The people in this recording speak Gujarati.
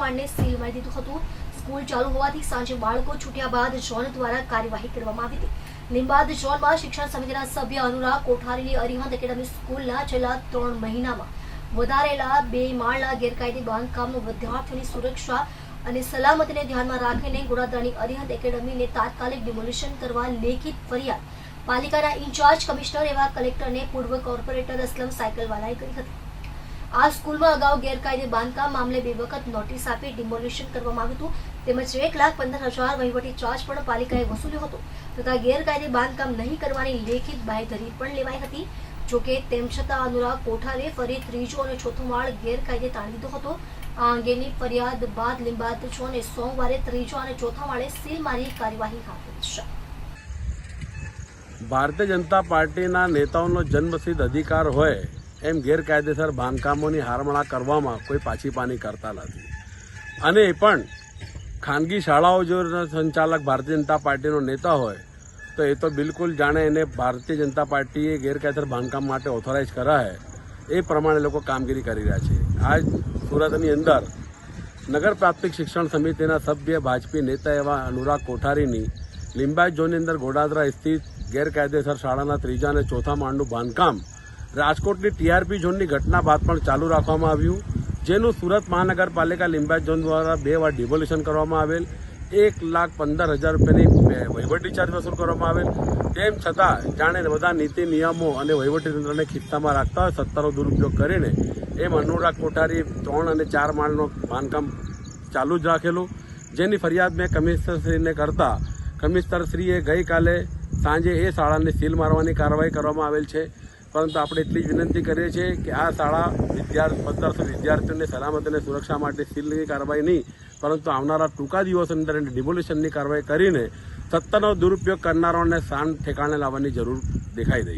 માળને સીલ મારી દીધું હતું. સ્કૂલ ચાલુ હોવાથી સાંજે બાળકો છૂટ્યા બાદ ઝોન દ્વારા કાર્યવાહી કરવામાં આવી હતી. લીંબાદ ઝોનમાં શિક્ષણ સમિતિના સભ્ય અનુરાગ કોઠારીની અરિહંત એકેડમી સ્કૂલના છેલ્લા ત્રણ મહિનામાં વધારેલા બે માળના ગેરકાયદે બાંધકામનું વિદ્યાર્થીઓની સુરક્ષા અને સલામતીને ધ્યાનમાં રાખીને ગોળાદરાની અરિહંત એકેડમીને તાત્કાલિક ડિમોલિશન કરવા લેખિત ફરિયાદ પાલિકાના ઇન્ચાર્જ કમિશનર એવા કલેક્ટરને પૂર્વ કોર્પોરેટર અસલમ સાયકલવાલાએ કરી હતી. આ સ્કૂલમાં અગાઉ ગેરકાયદે બાંધકામ મામલે બે વખત નોટિસ આપી ડિમોલિશન કરવામાં આવ્યું હતું. તેમજ એક લાખ પંદર હજાર વહીવટી ચાર્જ પણ પાલિકાએ વસૂલ્યો હતો. તથા ગેરકાયદે બાંધકામ નહીં કરવાની લેખિત બાંયધરી પણ લેવાઈ હતી. જોકે તેમ છતાં અનુરાગ કોઠારે ફરી ત્રીજો અને ચોથો માળ ગેરકાયદે તાણી દીધો હતો. આ અંગેની ફરિયાદ બાદ લીંબાદ ચોને સોમવારે ત્રીજો અને ચોથા માળે સીલ મારી કાર્યવાહી હાથ ધરી ભારતીય જનતા પાર્ટીના નેતાઓનો જન્મસિદ્ધ અધિકાર હોય એમ ગેરકાયદેસર બાંધકામોની હારમણા કરવામાં કોઈ પાછી પાની કરતા નથી. અને પણ ખાનગી શાળાઓ જો સંચાલક ભારતીય જનતા પાર્ટીનો નેતા હોય, તો એ તો બિલકુલ જાણે એને ભારતીય જનતા પાર્ટીએ ગેરકાયદેસર બાંધકામ માટે ઓથોરાઇઝ કર્યા હે એ પ્રમાણે લોકો કામગીરી કરી રહ્યા છે. આજ સુરતની અંદર નગર પ્રાથમિક શિક્ષણ સમિતિના સભ્ય ભાજપી નેતા એવા અનુરાગ કોઠારીની લિંબાયત ઝોનની અંદર ગોડાદરા સ્થિત ગેરકાયદેસર શાળાના ત્રીજા અને ચોથા માળનું બાંધકામ રાજકોટની ટીઆરપી ઝોનની ઘટના બાદ પણ ચાલુ રાખવામાં આવ્યું. જેનું સુરત મહાનગરપાલિકા લિંબાયત ઝોન દ્વારા બે વાર ડિવોલ્યુશન કરવામાં આવેલ. એક લાખ પંદર હજાર રૂપિયાની વહીવટી ચાર્જ વસૂલ કરવામાં આવેલ. તેમ છતાં, જાણે બધા નીતિ નિયમો અને વહીવટી તંત્રને ખિસ્સામાં રાખતા હોય, સત્તાનો દુરુપયોગ કરીને એમ અનુરાગ કોઠારી ત્રણ અને ચાર માળનું બાંધકામ ચાલુ જ રાખેલું. જેની ફરિયાદ મેં કમિશનરશ્રીને કરતા કમિશનરશ્રીએ ગઈકાલે સાંજે એ શાળાને સીલ મારવાની કાર્યવાહી કરવામાં આવેલ છે. પરંતુ આપણે એટલી વિનંતી કરીએ છીએ કે આ શાળા વિદ્યાર્થી પંદરસો વિદ્યાર્થીઓની સલામત અને સુરક્ષા માટે સીલની કાર્યવાહી નહીં, પરંતુ આવનારા ટૂંકા દિવસોની અંદર ડિમોલિશનની કાર્યવાહી કરીને સત્તાનો દુરુપયોગ કરનારાઓને શાન ઠેકાણે લાવવાની જરૂર દેખાઈ રહી